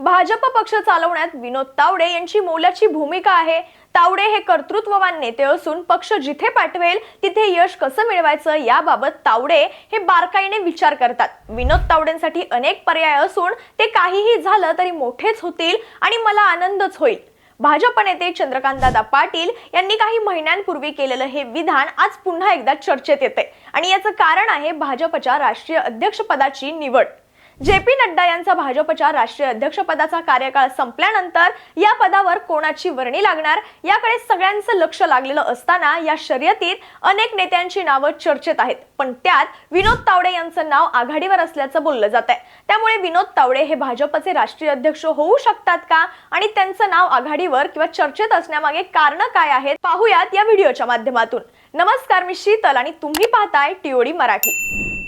भाजप पक्ष चालवण्यात विनोद तावडे यांची मोलाची भूमिका आहे. तावडे हे कर्तृत्ववान नेते असून पक्ष जिथे पाठवेल तिथे यश कसं मिळवायचं याबाबत तावडे हे बारकाईने विचार करतात. विनोद तावडेंसाठी अनेक पर्याय असून ते काहीही झालं तरी मोठेच होतील आणि मला आनंदच होईल. भाजप नेते चंद्रकांतदादा पाटील यांनी काही महिन्यांपूर्वी केलेलं हे विधान आज पुन्हा एकदा चर्चेत येते आणि याचं कारण आहे भाजपच्या राष्ट्रीय अध्यक्षपदाची निवड. जे पी नड्डा यांचा भाजपच्या राष्ट्रीय अध्यक्षपदाचा कार्यकाळ संपल्यानंतर या पदावर कोणाची वर्णी लागणार? याकडे सगळ्यांचं लक्ष लागलेलं असताना या शर्यतीत अनेक नेत्यांची नावं चर्चेत आहेत. पण त्यात विनोद तावडे यांचं नाव आघाडीवर असल्याचं बोललं जात आहे त्यामुळे विनोद तावडे हे भाजपचे राष्ट्रीय अध्यक्ष होऊ शकतात का? आणि त्यांचं नाव आघाडीवर किंवा चर्चेत असण्यामागे कारण काय आहेत? पाहूयात या व्हिडिओच्या माध्यमातून. नमस्कार मी शीतल आणि तुम्ही पाहताय टीओडी मराठी.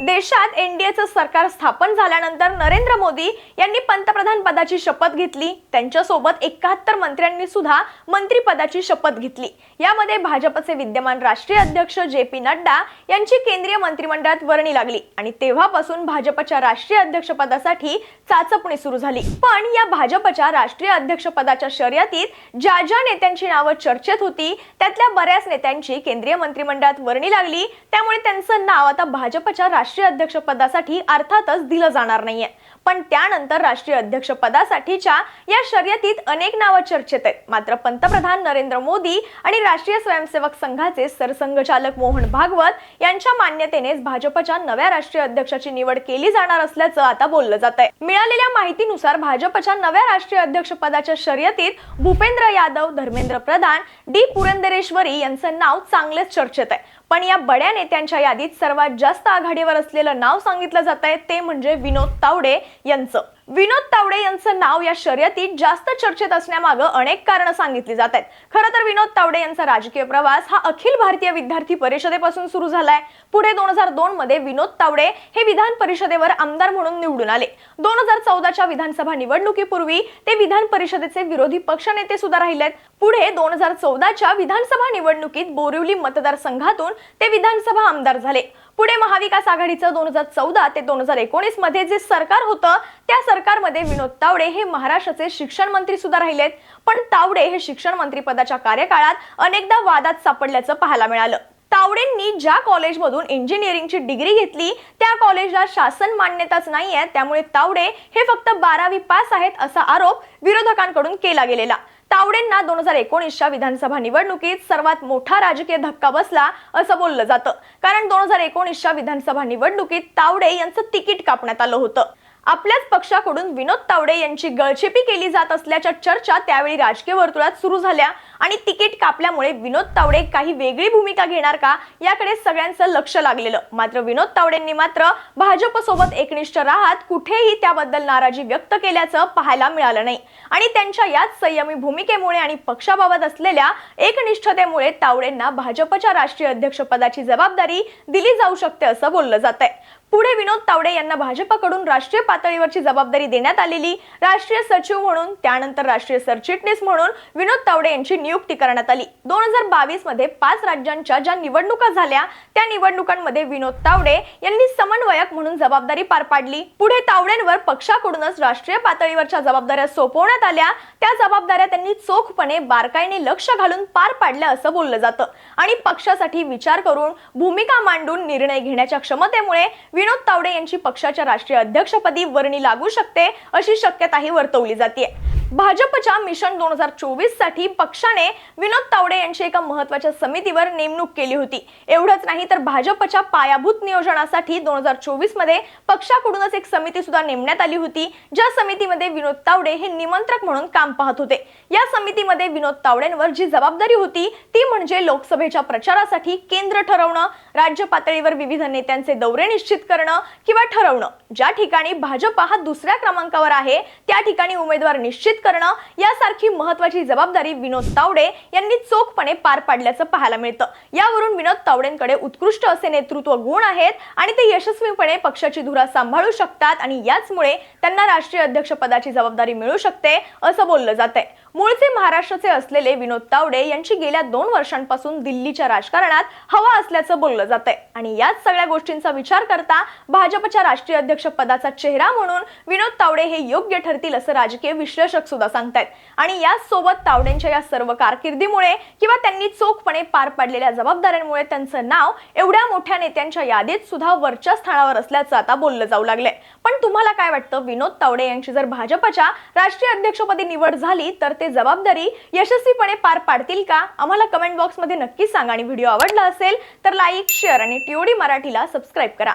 देशात एनडीएचं सरकार स्थापन झाल्यानंतर नरेंद्र मोदी यांनी पंतप्रधान पदाची शपथ घेतली. त्यांच्यासोबत एकाहत्तर मंत्र्यांनी सुद्धा मंत्रीपदाची शपथ घेतली. यामध्ये भाजपचे विद्यमान राष्ट्रीय अध्यक्ष जे पी नड्डा यांची केंद्रीय मंत्रिमंडळात वर्णी लागली आणि तेव्हापासून भाजपच्या राष्ट्रीय अध्यक्षपदासाठी चाचपणी सुरू झाली. पण या भाजपच्या राष्ट्रीय अध्यक्षपदाच्या शर्यतीत ज्या ज्या नेत्यांची नावं चर्चेत होती त्यातल्या बऱ्याच नेत्यांची केंद्रीय मंत्रिमंडळात वर्णी लागली. त्यामुळे त्यांचं नाव आता भाजपच्या राष्ट्रीय राष्ट्रीय अध्यक्षपदासाठी अर्थातच दिलं जाणार नाहीये. पण त्यानंतर राष्ट्रीय अध्यक्षपदासाठीच्या या शर्यतीत अनेक नावं चर्चेत आहेत. मात्र पंतप्रधान नरेंद्र मोदी आणि राष्ट्रीय स्वयंसेवक संघाचे सरसंघचालक मोहन भागवत यांच्या मान्यतेनेच भाजपच्या नव्या राष्ट्रीय अध्यक्षाची निवड केली जाणार असल्याचं आता बोललं जात आहे. मिळालेल्या माहितीनुसार भाजपच्या नव्या राष्ट्रीय अध्यक्षपदाच्या शर्यतीत भूपेंद्र यादव धर्मेंद्र प्रधान डी पुरंदरेश्वरी यांचं नाव चांगलेच चर्चेत आहे. पण या बड्या नेत्यांच्या यादीत सर्वात जास्त आघाडीवर असलेलं नाव सांगितलं जात आहे ते म्हणजे विनोद तावडे यांचं. विनोद तावडे यांचं नाव या शर्यतीत जास्त चर्चेत असण्यामागं अनेक कारणं सांगितली जात आहेत. खरं तर विनोद तावडे यांचा राजकीय प्रवास हा अखिल भारतीय विद्यार्थी परिषदेपासून सुरू झालाय. पुढे दोन हजार दोन मध्ये विनोद तावडे हे विधान परिषदेवर आमदार म्हणून निवडून आले. दोन हजार चौदाच्या विधानसभा निवडणुकीपूर्वी ते विधान परिषदेचे विरोधी पक्षनेते सुद्धा राहिलेत. पुढे दोन हजार चौदाच्या विधानसभा निवडणुकीत बोरिवली मतदारसंघातून ते विधानसभा आमदार झाले. पुढे महाविकास आघाडीचं दोन हजार चौदा ते दोन हजार एकोणीसमध्ये जे सरकार होतं त्या सरकारमध्ये विनोद तावडे हे महाराष्ट्राचे शिक्षण मंत्री सुद्धा राहिलेत. पण तावडे हे शिक्षण मंत्री पदाच्या कार्यकाळात अनेकदा वादात सापडल्याचं पाहायला मिळालं. तावडेंनी ज्या कॉलेजमधून इंजिनिअरिंगची डिग्री घेतली त्या कॉलेजला शासन मान्यताच नाहीये त्यामुळे तावडे हे फक्त बारावी पास आहेत असा आरोप विरोधकांकडून केला गेलेला. तावडेंना दोन हजार एकोणीसच्या विधानसभा निवडणुकीत सर्वात मोठा राजकीय धक्का बसला असं बोललं जातं. कारण दोन हजार एकोणीसच्या विधानसभा निवडणुकीत तावडे यांचं तिकीट कापण्यात आलं होतं. आपल्याच पक्षाकडून विनोद तावडे यांची गळचेपी केली जात असल्याच्या चर्चा त्यावेळी राजकीय वर्तुळात सुरू झाल्या. आणि तिकीट कापल्यामुळे विनोद तावडे काही वेगळी भूमिका घेणार का? याकडे सगळ्यांचं लक्ष लागलेलं. मात्र विनोद तावडेंनी मात्र भाजप सोबत एकनिष्ठ राहत कुठेही त्याबद्दल नाराजी व्यक्त केल्याचं पाहायला मिळालं नाही. आणि त्यांच्या याच संयमी भूमिकेमुळे आणि पक्षाबाबत असलेल्या एकनिष्ठतेमुळे तावडेंना भाजपच्या राष्ट्रीय अध्यक्षपदाची जबाबदारी दिली जाऊ शकते असं बोललं जात आहे पुढे विनोद तावडे यांना भाजपकडून राष्ट्रीय पातळीवरची जबाबदारी देण्यात आलेली राष्ट्रीय सचिव म्हणून त्यानंतर राष्ट्रीय सरचिटणीस म्हणून विनोद तावडे यांची नियुक्ती करण्यात आली. दोन हजार बावीसमध्ये पाच राज्यांच्या ज्या निवडणुका झाल्या त्या निवडणुकांमध्ये विनोद तावडे यांनी समन्वयक म्हणून जबाबदारी पार पाडली. पुढे तावडेंवर पक्षाकडूनच राष्ट्रीय पातळीवरच्या जबाबदाऱ्या सोपवण्यात आल्या. त्या जबाबदाऱ्या त्यांनी चोखपणे बारकाईने लक्ष घालून पार पाडल्या असं बोललं जातं. आणि पक्षासाठी विचार करून भूमिका मांडून निर्णय घेण्याच्या क्षमतेमुळे विनोद तावडे यांची पक्षाच्या राष्ट्रीय अध्यक्षपदी वर्णी लागू शकते अशी शक्यताही वर्तवली जाते भाजपच्या मिशन दोन हजार चोवीससाठी पक्षाने विनोद तावडे यांची एका महत्त्वाच्या समितीवर नेमणूक केली होती. एवढंच नाही तर भाजपच्या पायाभूत नियोजनासाठी दोन हजार चोवीसमध्ये पक्षाकडूनच एक समिती सुद्धा नेमण्यात आली होती. ज्या समितीमध्ये विनोद तावडे हे निमंत्रक म्हणून काम पाहत होते. या समितीमध्ये विनोद तावडेंवर जी जबाबदारी होती ती म्हणजे लोकसभेच्या प्रचारासाठी केंद्र ठरवणं राज्य पातळीवर विविध नेत्यांचे दौरे निश्चित करणं किंवा ठरवणं. ज्या ठिकाणी भाजप हा दुसऱ्या क्रमांकावर आहे त्या ठिकाणी उमेदवार निश्चित करणं यासारखी महत्वाची जबाबदारी विनोद तावडे यांनी चोखपणे पार पाडल्याचं पाहायला मिळतं. यावरून विनोद तावडेंकडे उत्कृष्ट असे नेतृत्व गुण आहेत आणि ते यशस्वीपणे पक्षाची धुरा सांभाळू शकतात आणि याचमुळे त्यांना राष्ट्रीय अध्यक्षपदाची जबाबदारी मिळू शकते असं बोललं जात आहे मूळचे महाराष्ट्राचे असलेले विनोद तावडे यांची गेल्या दोन वर्षांपासून दिल्लीच्या राजकारणात हवा असल्याचं बोललं जात आहे आणि याच सगळ्या गोष्टींचा विचार करता भाजपच्या राष्ट्रीय अध्यक्ष पदाचा चेहरा म्हणून विनोद तावडे हे योग्य ठरतील असं राजकीय विश्लेषक सुद्धा सांगतायत. आणि याच सोबत तावडेंच्या या सर्व कारकिर्दीमुळे किंवा त्यांनी चोखपणे पार पाडलेल्या जबाबदाऱ्यांमुळे त्यांचं नाव एवढ्या मोठ्या नेत्यांच्या यादीत सुद्धा वरच्या स्थानावर असल्याचं आता बोललं जाऊ लागलंय. पण तुम्हाला काय वाटतं? विनोद तावडे यांची जर भाजपच्या राष्ट्रीय अध्यक्षपदी निवड झाली तर ते जबाबदारी यशस्वीपणे पार पाडतील का? आम्हाला कमेंट बॉक्समध्ये नक्की सांगा आणि व्हिडिओ आवडला असेल तर लाईक शेअर आणि टीओडी मराठीला सबस्क्राईब करा.